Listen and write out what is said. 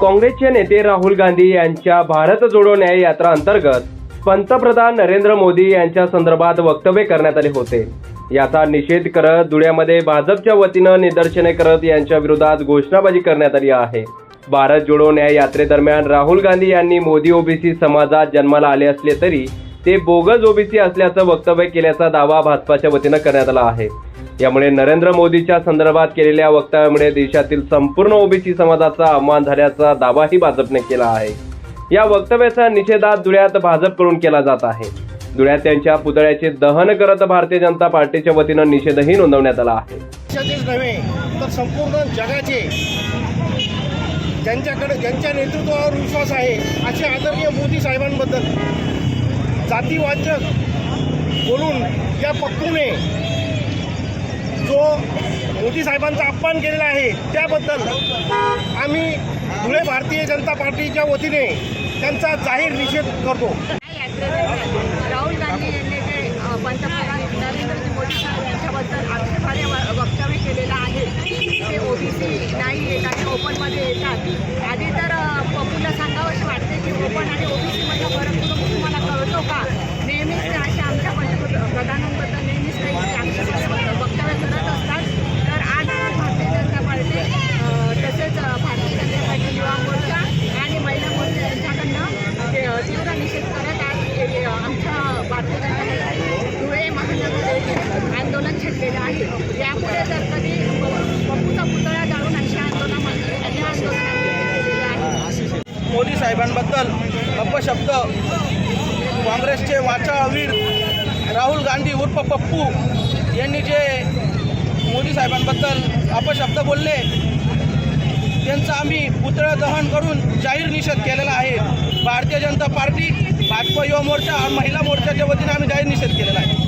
काँग्रेसचे नेते राहुल गांधी यांच्या भारत जोडो न्याय यात्रा अंतर्गत पंतप्रधान नरेंद्र मोदी यांच्या संदर्भात वक्तव्य करण्यात आले होते. याचा निषेध करत धुळ्यामध्ये भाजपच्या वतीनं निदर्शने करत यांच्या विरोधात घोषणाबाजी करण्यात आली आहे. भारत जोडो न्याय यात्रेदरम्यान राहुल गांधी यांनी मोदी ओबीसी समाजात जन्माला आले असले तरी ते बोगस ओबीसी असल्याचं वक्तव्य केल्याचा दावा भाजपाच्या वतीनं करण्यात आला आहे. यामुळे नरेंद्र मोदीच्या संदर्भात केलेल्या वक्तव्यामुळे देशातील संपूर्ण ओबीसी समाजाचा अपमान झाल्याचा दावाही भाजपने केला आहे. या वक्तव्याचा निषेधात धुळ्यात भाजपकडून केला जात आहे. धुळ्यात त्यांच्या पुतळ्याचे दहन करत भारतीय जनता पार्टीच्या वतीनं निषेधही नोंदवण्यात आला आहे. नव्हे तर संपूर्ण जगाचे ज्यांच्याकडे ज्यांच्या नेतृत्वावर विश्वास आहे असे आदरणीय मोदी साहेबांबद्दल. जातीवाचक बोलून या पप्पूने जो मोदी साहेबांचा अपमान केलेला आहे त्याबद्दल आम्ही धुळे भारतीय जनता पार्टीच्या वतीने त्यांचा जाहीर निषेध करतो. राहुल गांधी यांनी जे पंतप्रधान नरेंद्र मोदी साहेब यांच्याबद्दल आक्षेपार्ह वक्तव्य केलेलं आहे. ते ओबीसी नाही येतात ओपनमध्ये येतात. आधी तर पप्पूला सांगावंच वाटते की ओपन आणि ओबीसीमधला फरक तुला तुम्हाला कळतो का नेहमीच ते अशा आमच्या पंतप्रधानांबद्दल नेहमीच काही आक्षेपार्ह वक्तव्य करत असतात तर आज भारतीय जनता पार्टी अ, तसेच अ, भारतीय जनता पार्टी युवा मोर्चा आणि महिला मोर्चा यांच्याकडनं ते, अ, तीव्र निषेध करत आज हे, अ, आमच्या भारतीय जनता पार्टी धुळे महानगर येथे यापुढे जर कधी पुतळा जाळून अशा आंदोलनामध्ये मोदी साहेबांबद्दल अपशब्द काँग्रेसचे वाचाळवीर राहुल गांधी उर्फ पप्पू यांनी जे मोदी साहेबांबद्दल अपशब्द बोलले त्यांचं आम्ही पुतळा दहन करून जाहीर निषेध केलेला आहे. भारतीय जनता पार्टी भाजप युवा मोर्चा आणि महिला मोर्चाच्या वतीने आम्ही जाहीर निषेध केलेला आहे.